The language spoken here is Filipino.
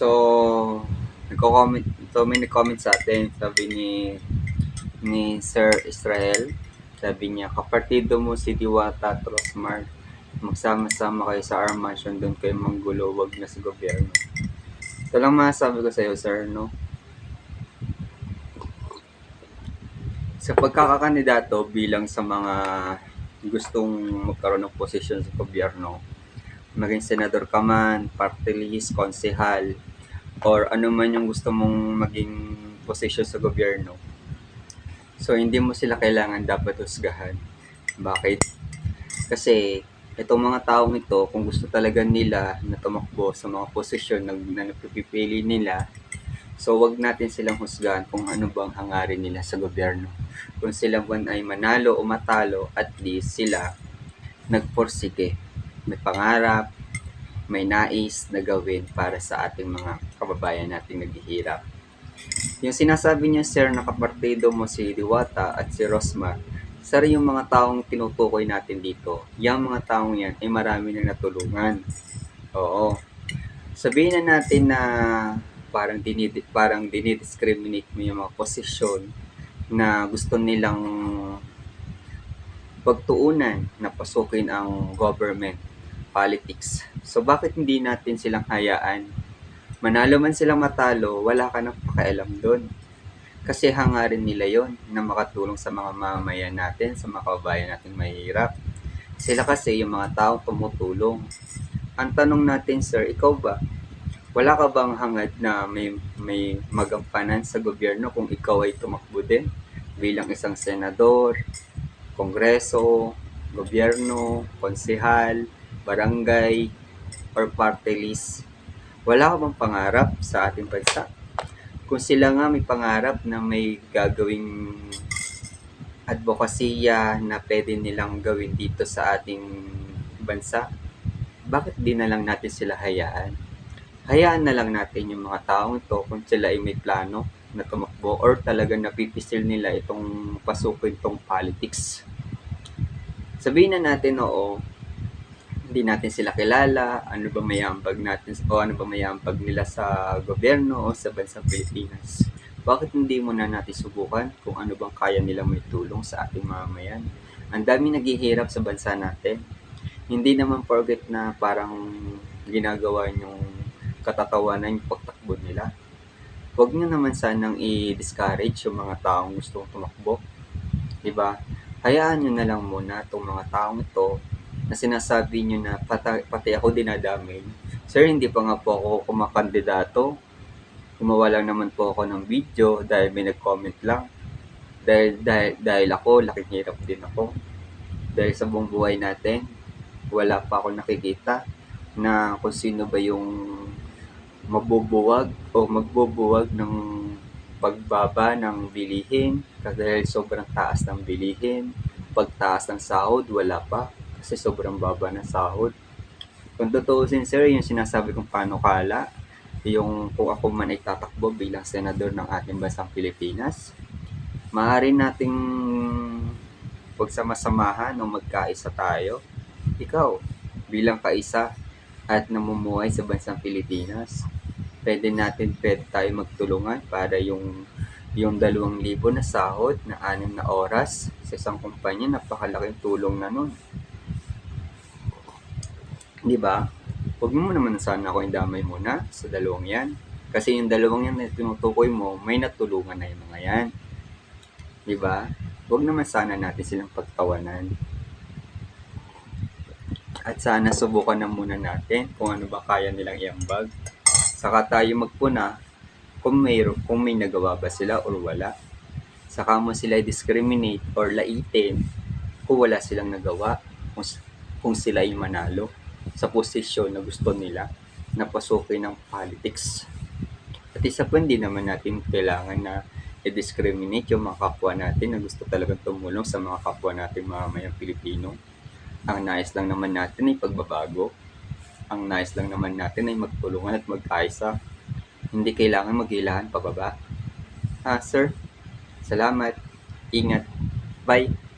So, nagko-comment, so may nag-comment sa atin, sabi ni ni Sir Israel, sabi niya, kapartido mo si Diwata at magsama-sama kayo sa our mansion, doon kayo manggulo, wag na sa gobyerno. Ito lang masasabi ko sa iyo, sir, no? Sa pagkakakandidato bilang sa mga gustong magkaroon ng posisyon sa gobyerno, maging senador ka man, party list, konsehal, or ano man yung gusto mong maging posisyon sa gobyerno. So, hindi mo sila kailangan dapat husgahan. Bakit? Kasi, itong mga taong ito, kung gusto talaga nila na tumakbo sa mga posisyon na, na napipili nila, so wag natin silang husgahan kung ano bang hangarin nila sa gobyerno. Kung sila man ay manalo o matalo, at least sila nagporsige. May pangarap, may nais na gawin para sa ating mga kababayan nating naghihirap. Yung sinasabi niya, sir, na kapartido mo si Diwata at si Rosmar, sir, yung mga taong tinutukoy natin dito, yung mga taong yan ay marami nang natulungan. Oo. Sabihin na natin na parang dinid parang dinidiscriminate mo yung mga posisyon na gusto nilang pagtuunan na pasukin ang government politics. So bakit hindi natin silang hayaan? Manalo man silang matalo, wala ka nang pakialam doon. Kasi hangarin nila yon na makatulong sa mga mamamayan natin, sa mga kababayan natin mahirap. Sila kasi yung mga tao tumutulong. Ang tanong natin, sir, ikaw ba? Wala ka bang hangad na may, may magampanan sa gobyerno kung ikaw ay tumakbo din bilang isang senador, kongreso, gobyerno, konsehal, barangay, or party list. Wala ka bang pangarap sa ating bansa? Kung sila nga may pangarap na may gagawing advokasya na pwede nilang gawin dito sa ating bansa, bakit di na lang natin sila hayaan? Hayaan na lang natin yung mga taong ito kung sila ay may plano na tumakbo or talagang napipisil nila itong pasukin itong politics. Sabihin na natin, oo, hindi natin sila kilala, ano ba mayambag natin o ano ba mayambag nila sa gobyerno o sa bansang Pilipinas. Bakit hindi muna natin subukan kung ano bang kaya nila may tulong sa ating mamamayan? Ang dami naghihirap sa bansa natin. Hindi naman forget na parang ginagawa yung katatawanan yung pagtakbo nila. Huwag nyo naman sanang i-discourage yung mga taong gustong tumakbo. Diba? Hayaan nyo na lang muna itong mga taong ito na sinasabi nyo na pati, pati ako dinadamay. Sir, hindi pa nga po ako kumakandidato. Gumawa lang naman po ako ng video dahil may nag-comment lang. Dahil, dahil, dahil ako, laking hirap din ako. Dahil sa buong buhay natin, wala pa ako nakikita na kung sino ba yung mabubuwag o magbubuwag ng pagbaba ng bilihin dahil sobrang taas ng bilihin. Pagtaas ng sahod, wala pa kasi sobrang baba ng sahod. Kung tutuusin sir, yung sinasabi kong panukala, yung kung ako man ay tatakbo bilang senador ng ating bansang Pilipinas, maaari nating pagsama-samahan o magkaisa tayo. Ikaw, bilang kaisa at namumuhay sa bansang Pilipinas, pwede natin pwede tayo magtulungan para yung yung dalawang libo na sahod na anim na oras sa isang kumpanya, napakalaking tulong na nun. Di ba? Huwag mo naman sana ako indamay muna sa dalawang yan. Kasi yung dalawang yan na tinutukoy mo, may natulungan na yung mga yan. Di ba? Huwag naman sana natin silang pagtawanan. At sana subukan na muna natin kung ano ba kaya nilang iambag. Saka tayo magpuna kung may, kung may nagawa ba sila or wala. Saka mo sila discriminate or laitin kung wala silang nagawa, kung, kung sila ay manalo sa posisyon na gusto nila na pasukin ng politics. At isa pa, hindi naman natin kailangan na i-discriminate yung mga kapwa natin na gusto talagang tumulong sa mga kapwa natin mga mayang Pilipino. Ang nais lang naman natin ay pagbabago. Ang nais lang naman natin ay magtulungan at magkaisa hindi kailangan maghilahan pababa. Ah, sir, salamat. Ingat. Bye.